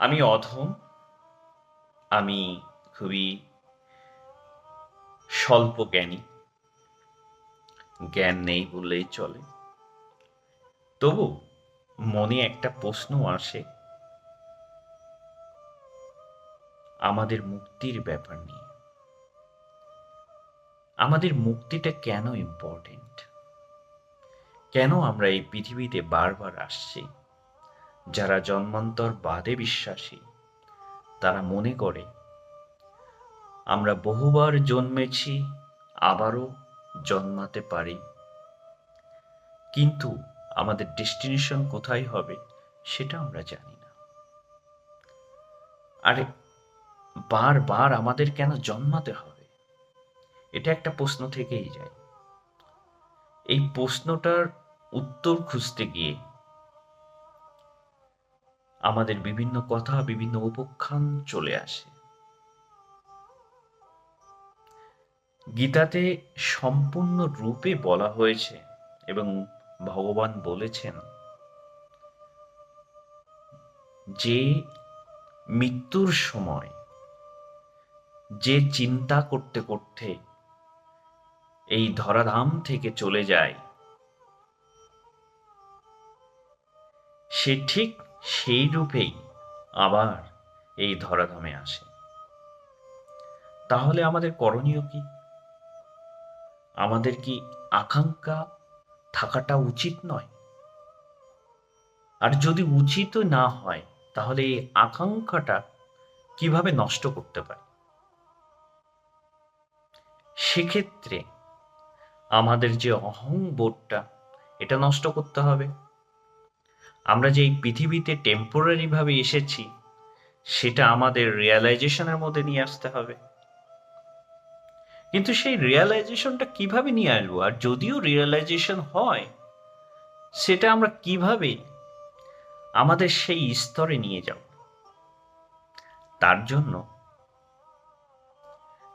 আমি অধম, আমি খুবই স্বল্প জ্ঞানী। জ্ঞান নেই বললেই চলে। তবু মনে একটা প্রশ্ন আসে। আমাদের মুক্তির ব্যাপার নিয়ে। আমাদের মুক্তিটা কেন ইম্পর্টেন্ট কেন আমরা এই পৃথিবীতে বারবার আসছি? যারা জন্মান্তর বাদে বিশ্বাসী, তারা মনে করে, আমরা বহুবার জন্মেছি, আবারও জন্মাতে পারি। কিন্তু আমাদের ডেস্টিনেশন কোথায় হবে সেটা আমরা জানি না। আরে, বারবার আমাদের কেন জন্মাতে হবে? এটা একটা প্রশ্ন থেকেই যায়। এই প্রশ্নটার উত্তর খুঁজতে গিয়ে আমাদের বিভিন্ন কথা, বিভিন্ন উপখ্যান চলে আসে। গীতাতে সম্পূর্ণ রূপে বলা হয়েছে এবং ভগবান বলেছেন, যে মৃত্যুর সময় যে চিন্তা করতে করতে এই ধরাধাম থেকে চলে যায়, সে ঠিক সেই রূপেই আবার এই ধরাধামে আসে। তাহলে আমাদের করণীয় কি? আমাদের কি আকাঙ্ক্ষা থাকাটা উচিত নয়? আর যদি উচিত না হয়, তাহলে এই আকাঙ্ক্ষাটা কীভাবে নষ্ট করতে পারে? সেক্ষেত্রে আমাদের যে অহংবোধটা, এটা নষ্ট করতে হবে। আমরা যে এই পৃথিবীতে টেম্পোরারি ভাবে এসেছি, সেটা আমাদের রিয়ালাইজেশনের মধ্যে নিয়ে আসতে হবে। কিন্তু সেই রিয়ালাইজেশনটা কীভাবে নিয়ে আসব? আর যদিও রিয়ালাইজেশন হয়, সেটা আমরা কীভাবে আমাদের সেই স্তরে নিয়ে যাব? তার জন্য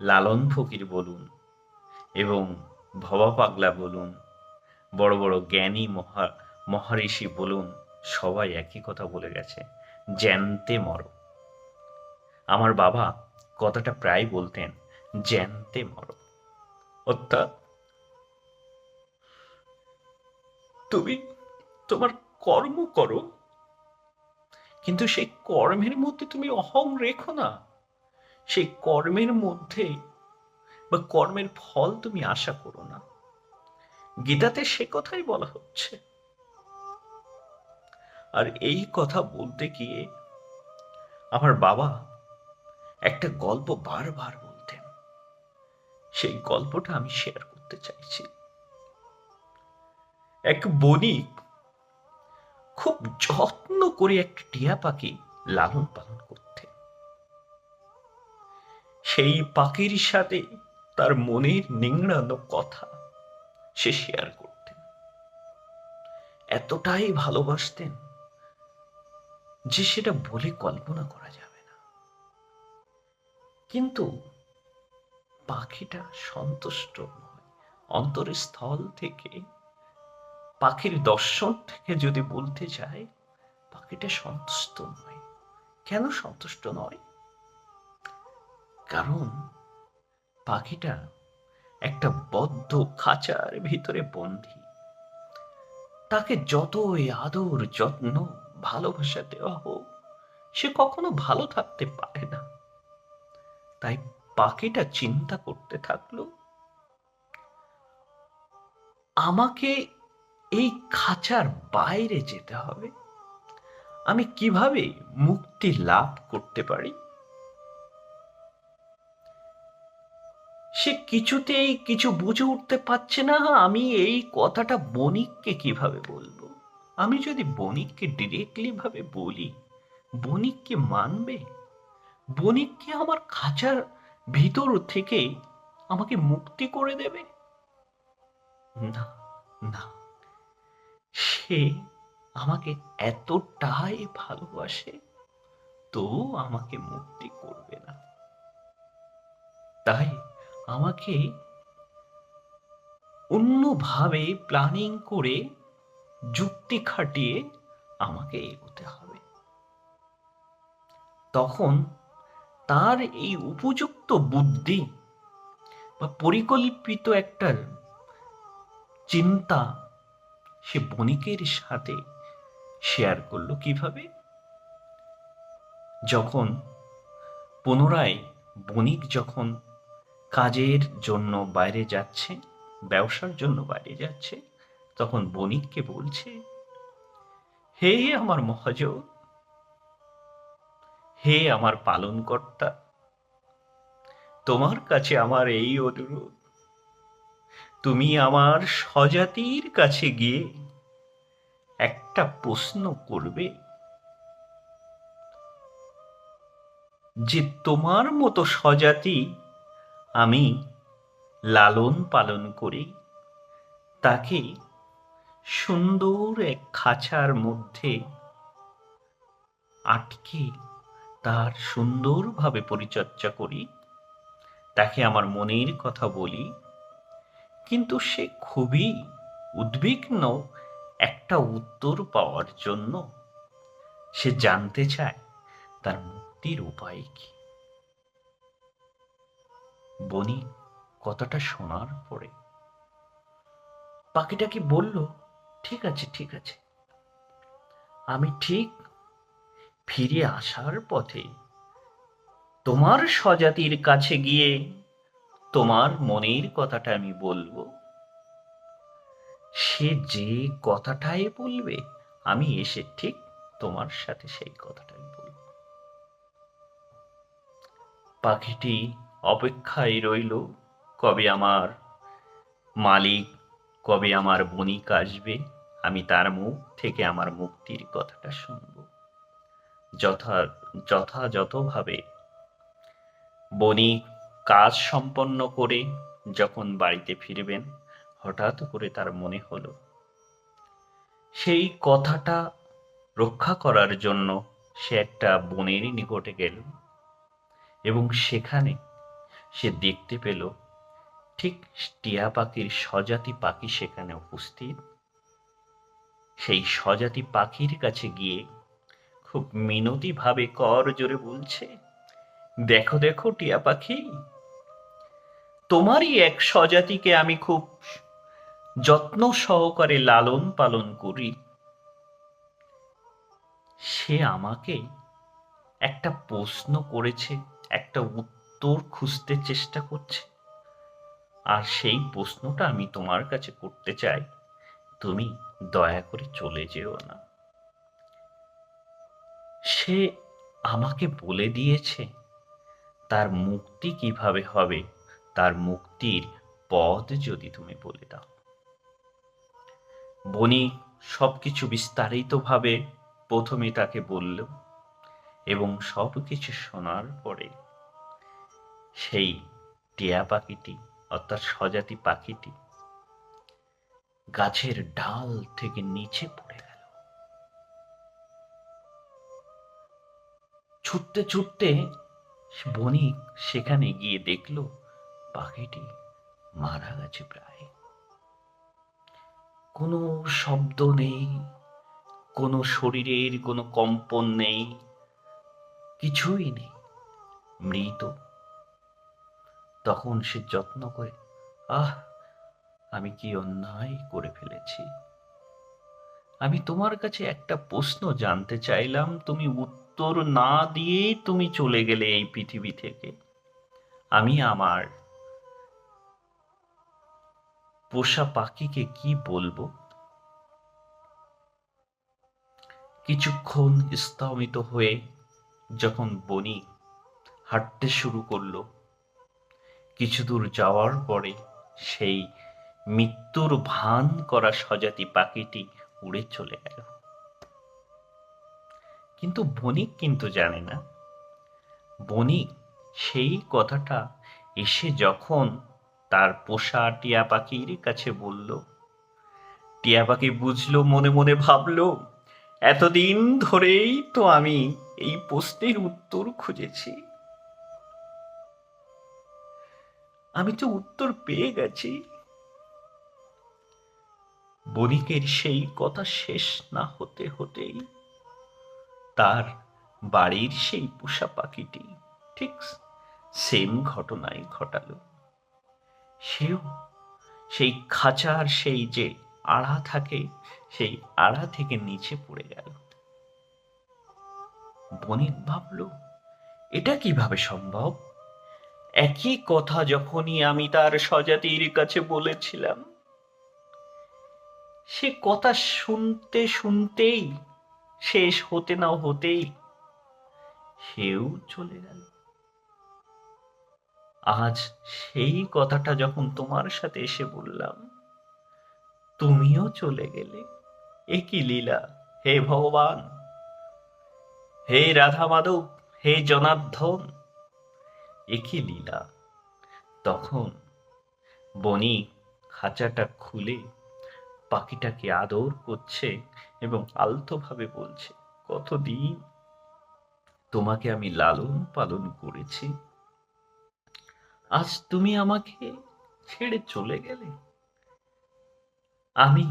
লালন ফকির বলুন এবং ভবা পাগলা বলুন, বড় বড় জ্ঞানী মহা, মহারিষি বলুন সবাই একই কথা বলে গেছে, জ্যান্তে মর। আমার বাবা কথাটা প্রায় বলতেন, জ্যান্তে মর। অর্থাৎ, তুমি তোমার কর্ম করো, কিন্তু সেই কর্মের মধ্যে তুমি অহং রেখো না। সেই কর্মের মধ্যে বা কর্মের ফল তুমি আশা করো না। গীতাতে সে কথাই বলা হচ্ছে। আর এই কথা বলতে গিয়ে আমার বাবা একটা গল্প বারবার বলতেন। সেই গল্পটা আমি শেয়ার করতে চাইছি। এক বণিক খুব যত্ন করে একটা টিয়া পাখি লালন পালন করতে। সেই পাখির সাথে তার মনের নিংড়ানো কথা সে শেয়ার করতেন। এতটাই ভালোবাসতেন যে সেটা বলে কল্পনা করা যাবে না। কিন্তু পাখিটা সন্তুষ্ট নয়। অন্তরের স্থল থেকে, পাখির দর্শন থেকে যদি বলতে চাই পাখিটা সন্তুষ্ট নয়। কেন সন্তুষ্ট নয়? কারণ পাখিটা একটা বদ্ধ খাঁচার ভিতরে বন্দী। তাকে যতই আদর, যত্ন ভালোবাসা দেওয়া হোক, সে কখনো ভালো থাকতে পারে না। তাই পাখিটা চিন্তা করতে থাকল, আমাকে এই খাঁচার বাইরে যেতে হবে। আমি কীভাবে মুক্তি লাভ করতে পারি? সে কিছুতেই কিছু বুঝে উঠতে পারছে না, আমি এই কথাটা বণিককে কীভাবে বলব? আমি যদি বণিককে ডিরেক্টলি ভাবে বলি বণিক কি মানবে? বণিক কি আমার খাঁচার ভিতর থেকে আমাকে মুক্তি করে দেবে? না না। সে আমাকে এতটাই ভালোবাসে, তো আমাকে মুক্তি করবে না। তাই আমাকে অন্যভাবে প্ল্যানিং করে যুক্তি খাটিয়ে আমাকে এগোতে হবে। তখন তার এই উপযুক্ত বুদ্ধি বা পরিকল্পিত একটা চিন্তা সে বণিকের সাথে শেয়ার করল কীভাবে? যখন পুনরায় বণিক যখন কাজের জন্য বাইরে যাচ্ছে, ব্যবসার জন্য বাইরে যাচ্ছে তখন বণিককে বলছে, হে আমার মহাজন, হে আমার পালনকর্তা, তোমার কাছে আমার এই অনুরোধ, তুমি আমার স্বজাতির কাছে গিয়ে একটা প্রশ্ন করবে যে তোমার মতো স্বজাতি আমি লালন পালন করি, তাকে সুন্দর এক খাঁচার মধ্যে আটকে তার সুন্দরভাবে পরিচর্যা করি। তাকে আমার মনের কথা বলি। কিন্তু সে খুবই উদ্বিগ্ন একটা উত্তর পাওয়ার জন্য। সে জানতে চায়, তার মুক্তির উপায় কি? বনি কথাটা শোনার পরে পাখিটাকে বলল ঠিক আছে ঠিক আছে। আমি ঠিক ফিরে আসার পথে তোমার স্বজাতির কাছে গিয়ে তোমার মনের কথাটা আমি বলব। সে যে কথাটাই বলবে, আমি এসে ঠিক তোমার সাথে সেই কথাটাই বলব। পাখিটি অপেক্ষায় রইল, কবে আমার মালিক কবে আমার বণিক আসবে, আমি তার মুখ থেকে আমার মুক্তির কথাটা শুনব। যথা, যথাযথভাবে। বণিক কাজ সম্পন্ন করে যখন বাড়িতে ফিরবেন, হঠাৎ করে তার মনে হলো, সেই কথাটা রক্ষা করার জন্য সে একটা বনের নিকটে গেল। এবং সেখানে সে দেখতে পেল ঠিক টিয়া পাখির স্বজাতি পাখি সেখানে উপস্থিত? সেই স্বজাতি পাখির কাছে গিয়ে খুব মিনতি ভাবে কর জোরে বলছে, দেখো দেখো টিয়া পাখি, তোমারই এক স্বজাতিকে আমি খুব যত্ন সহকারে লালন পালন করি। সে আমাকে একটা প্রশ্ন করেছে, একটা উত্তর খুঁজতে চেষ্টা করছে। আর সেই প্রশ্নটা আমি তোমার কাছে করতে চাই। তুমি দয়া করে চলে যেও না। সে আমাকে বলে দিয়েছে, তার মুক্তি কীভাবে হবে? তার মুক্তির পথ যদি তুমি বলে দাও। বনি সবকিছু বিস্তারিতভাবে প্রথমে তাকে বলল এবং সব কিছু শোনার পরে সেই টিয়া পাখিটি অর্থাৎ স্বজাতি পাখিটি গাছের ডাল থেকে নিচে পড়ে গেল। ছুটতে ছুটতে বণিক সেখানে গিয়ে দেখল পাখিটি মারা গেছে প্রায়। কোনো শব্দ নেই, কোনো শরীরের কোনো কম্পন নেই, কিছুই নেই। মৃত তখন সে যত্ন করে, আহ, আমি কি অন্যায় করে ফেলেছি? আমি তোমার কাছে একটা প্রশ্ন জানতে চাইলাম, তুমি উত্তর না দিয়েই তুমি চলে গেলে এই পৃথিবী থেকে। আমি আমার পোষা পাখিকে কি বলব? কিছুক্ষণ স্তমিত হয়ে যখন বনি হাঁটতে শুরু করল কিছু দূর যাওয়ার পরে সেই মৃত্যুর ভান করা স্বজাতি পাখিটি উড়ে চলে গেল। কিন্তু বণিক কিন্তু জানে না। বণিক সেই কথাটা এসে যখন তার পোষা টিয়া পাখির কাছে বলল, টিয়া পাখি বুঝলো, মনে মনে ভাবলো, এতদিন ধরেই তো আমি এই প্রশ্নের উত্তর খুঁজেছি। আমি তো উত্তর পেয়ে গেছি। বণিকের সেই কথা শেষ না হতে হতেই তার বাড়ির সেই পোষা পাখিটি ঠিক সেম ঘটনাই ঘটালো। সেও সেই খাঁচার সেই যে আড়া থাকে, সেই আড়া থেকে নিচে পড়ে গেল। বণিক ভাবল, এটা কীভাবে সম্ভব? একই কথা যখনই আমি তার স্বজাতির কাছে বলেছিলাম। সে কথা শুনতে শুনতেই, শেষ হতে না হতেই সেও চলে গেল। আজ সেই কথাটা যখন তোমার সাথে এসে বললাম, তুমিও চলে গেলে। এ কি লীলা, হে ভগবান! হে রাধা মাধব হে জনার্দন! এ কি লীলা তখন বনি খাঁচাটা খুলে পাখিটাকে আদর করছে এবং আলতোভাবে বলছে, কতদিন তোমাকে আমি লালন পালন করেছি, আজ তুমি আমাকে ছেড়ে চলে গেলে? আমি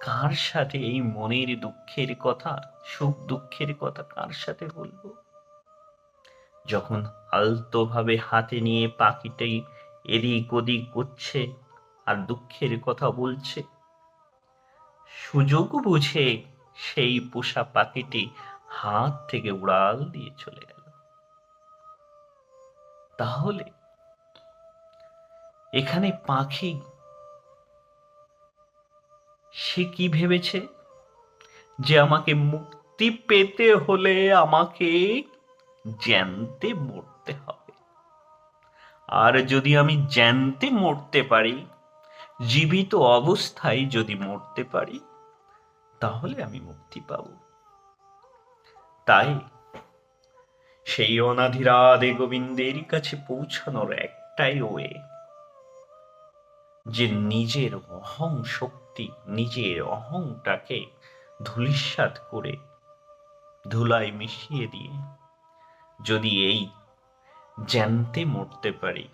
কার সাথে এই মনের দুঃখের কথা, সুখ দুঃখের কথা কার সাথে বলব? যখন আলতোভাবে হাতে নিয়ে পাখিটাই এদিক ওদিক করছে আর দুঃখের কথা বলছে। সুযোগ বুঝে সেই পোষা পাখিটি হাত থেকে উড়াল দিয়ে চলে গেল। তাহলে এখানে পাখি সে কি ভেবেছে? যে আমাকে মুক্তি পেতে হলে আমাকে জ্যানতে মরতে হবে। আর যদি আমি জ্যানতে মরতে পারি, জীবিত অবস্থায় যদি মরতে পারি, তাহলে আমি মুক্তি পাব। তাই সেই অনাধিরাধে গোবিন্দের কাছে পৌঁছানোর একটাই ওয়ে, যে নিজের অহং শক্তি, নিজের অহংটাকে ধূলিসাৎ করে ধুলায় মিশিয়ে দিয়ে যদি এই জ্যানতে মরতে পারি,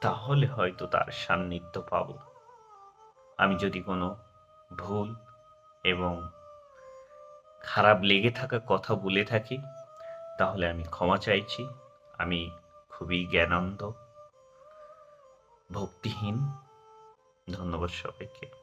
তাহলে হয়তো তার সান্নিধ্য পাব। আমি যদি কোনো ভুল এবং খারাপ লেগে থাকা কথা বলে থাকি, তাহলে আমি ক্ষমা চাইছি। আমি খুবই জ্ঞানান্ধ, ভক্তিহীন। ধন্যবাদ সবাইকে।